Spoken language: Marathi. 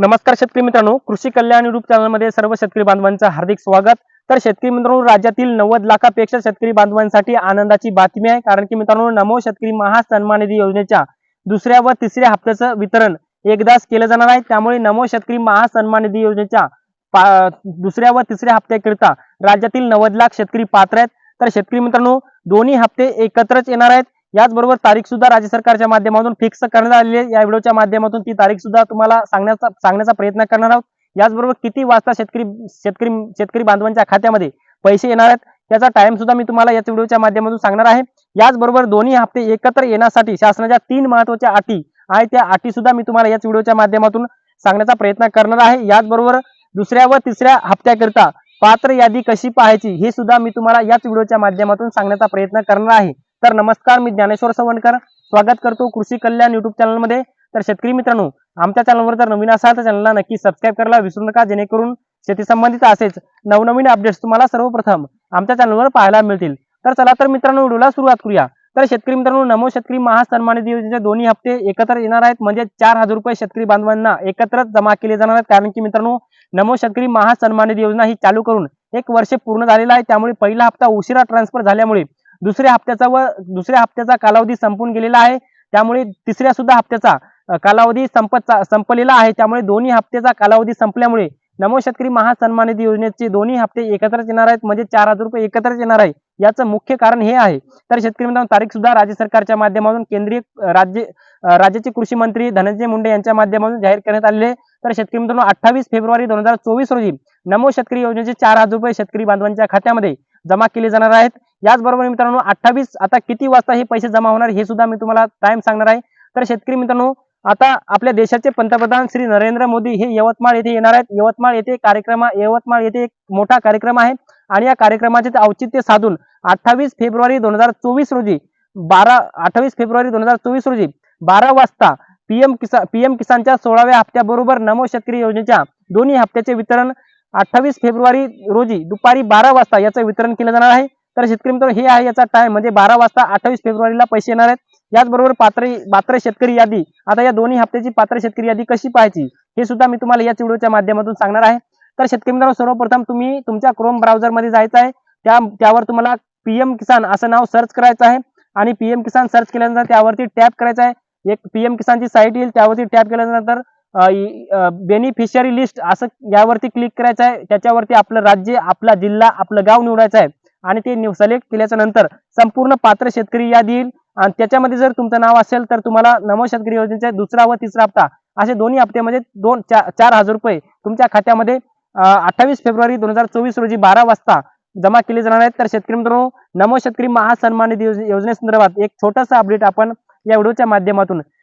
नमस्कार शेतकरी मित्रांनो कृषी कल्याण युट्यूब चॅनलमध्ये सर्व शेतकरी बांधवांचं हार्दिक स्वागत. तर शेतकरी मित्रांनो राज्यातील नव्वद लाखापेक्षा शेतकरी बांधवांसाठी आनंदाची बातमी आहे. कारण की मित्रांनो नमो शेतकरी महासन्मान निधी योजनेच्या दुसऱ्या व तिसऱ्या हप्त्याचं वितरण एकदाच केलं जाणार आहे. त्यामुळे नमो शेतकरी महासन्मान निधी योजनेच्या पा- दुसऱ्या व तिसऱ्या हप्त्याकरिता राज्यातील नव्वद लाख शेतकरी पात्र आहेत. तर शेतकरी मित्रांनो दोन्ही हप्ते एकत्रच येणार आहेत. याचबरोबर तारीख सुद्धा राज्य सरकारच्या माध्यमातून फिक्स करण्यात आलेली आहे. या व्हिडिओच्या माध्यमातून ती तारीख सुद्धा तुम्हाला सांगण्याचा सांगण्याचा प्रयत्न करणार आहोत. याचबरोबर किती वाजता शेतकरी शेतकरी शेतकरी बांधवांच्या खात्यामध्ये पैसे येणार आहेत त्याचा टाइम सुद्धा मी तुम्हाला याच व्हिडिओच्या माध्यमातून सांगणार आहे. याचबरोबर दोन्ही हप्ते एकत्र येण्यासाठी शासनाच्या तीन महत्त्वाच्या अटी आहेत. त्या अटी सुद्धा मी तुम्हाला याच व्हिडिओच्या माध्यमातून सांगण्याचा प्रयत्न करणार आहे. याचबरोबर दुसऱ्या व तिसऱ्या हप्त्याकरिता पात्र यादी कशी पाहायची हे सुद्धा मी तुम्हाला याच व्हिडिओच्या माध्यमातून सांगण्याचा प्रयत्न करणार आहे. तर नमस्कार मी ज्ञानेश्वर सवणकर. स्वागत करतो कृषी कल्याण युट्यूब चॅनलमध्ये तर शेतकरी मित्रांनो आमच्या चॅनलवर जर नवीन असाल तर चॅनलला नक्की सबस्क्राईब करायला विसरू नका जेणेकरून शेती संबंधित असेच नवनवीन अपडेट्स तुम्हाला सर्वप्रथम आमच्या चॅनलवर पाहायला मिळतील. तर चला तर मित्रांनो व्हिडिओला सुरुवात करूया. तर शेतकरी मित्रांनो नमो शेतकरी महासन्मान निधी योजनेचे दोन्ही हप्ते एकत्र येणार आहेत. म्हणजे चार हजार रुपये शेतकरी बांधवांना एकत्रच जमा केले जाणार आहेत. कारण की मित्रांनो नमो शेतकरी महासन्मान निधी योजना ही चालू करून एक वर्ष पूर्ण झालेला आहे. त्यामुळे पहिला हप्ता उशिरा ट्रान्सफर झाल्यामुळे दुसऱ्या हप्त्याचा व दुसऱ्या हप्त्याचा कालावधी संपून गेलेला आहे. त्यामुळे तिसऱ्या सुद्धा हप्त्याचा कालावधी संपत संपलेला आहे. त्यामुळे दोन्ही हप्त्याचा कालावधी संपल्यामुळे नमो शेतकरी महासन्मान निधी योजनेचे दोन्ही हप्ते एकत्रच येणार आहेत. म्हणजे चार हजार रुपये एकत्रच येणार आहे. याचं मुख्य कारण हे आहे. तर शेतकरी मित्रांनो तारीख सुद्धा राज्य सरकारच्या माध्यमातून केंद्रीय राज्य राज्याचे कृषी मंत्री धनंजय मुंडे यांच्या माध्यमातून जाहीर करण्यात आलेले तर शेतकरी मित्रांनो अठ्ठावीस फेब्रुवारी दोन हजार चोवीस रोजी नमो शेतकरी योजनेचे चार हजार रुपये शेतकरी बांधवांच्या खात्यामध्ये जमा केले जाणार आहेत. याचबरोबर मित्रांनो अठ्ठावीस आता किती वाजता हे पैसे जमा होणार हे सुद्धा मी तुम्हाला टाइम सांगणार आहे. तर शेतकरी मित्रांनो आता आपल्या देशाचे पंतप्रधान श्री नरेंद्र मोदी हे यवतमाळ येथे येणार आहेत. यवतमाळ येथे कार्यक्रम यवतमाळ येथे एक मोठा कार्यक्रम आहे. आणि या कार्यक्रमाचे औचित्य साधून अठ्ठावीस फेब्रुवारी दोन हजार चोवीस रोजी बारा अठ्ठावीस फेब्रुवारी दोन हजार चोवीस रोजी बारा वाजता पीएम किसान पीएम किसानच्या सोळाव्या हप्त्याबरोबर नमो शेतकरी योजनेच्या दोन्ही हप्त्याचे वितरण अठ्ठावीस फेब्रुवारी रोजी दुपारी बारा वाजता याचं वितरण केलं जाणार आहे. तर शेतकरी मित्र हे आहे याचा टाइम म्हणजे बारा वाजता अठ्ठावीस फेब्रुवारीला पैसे येणार आहेत. याचबरोबर पात्र पात्र शेतकरी यादी. आता या दोन्ही हप्त्याची पात्र शेतकरी यादी कशी पाहायची हे सुद्धा मी तुम्हाला याच व्हिडिओच्या माध्यमातून सांगणार आहे. तर शेतकरी मित्रांनो सर्वप्रथम तुम्ही तुमच्या क्रोम ब्राउझरमध्ये जायचं आहे. त्या त्यावर तुम्हाला पीएम किसान असं नाव सर्च करायचं आहे. आणि पीएम किसान सर्च केल्यानंतर त्यावरती टॅप करायचं आहे. एक पीएम किसानची साईट येईल त्यावरती टॅप केल्यानंतर बेनिफिशियरी लिस्ट असं यावरती क्लिक करायचं आहे. त्याच्यावरती आपलं राज्य आपला जिल्हा आपलं गाव निवडायचं आहे. आणि ते सिलेक्ट केल्याच्यानंतर संपूर्ण पात्र शेतकरी यादी येईल. आणि त्याच्यामध्ये जर तुमचं नाव असेल तर तुम्हाला नमो शेतकरी योजनेचा दुसरा व तिसरा हप्ता असे दोन्ही हप्त्यामध्ये म्हणजे दोन चार चार हजार रुपये तुमच्या खात्यामध्ये अठ्ठावीस फेब्रुवारी दोन हजार चोवीस रोजी बारा वाजता जमा केले जाणार आहेत. तर शेतकरी मित्रांनो नमो शेतकरी महासन्मान निधी योजनेसंदर्भात एक छोटासा अपडेट आपण या व्हिडिओच्या माध्यमातून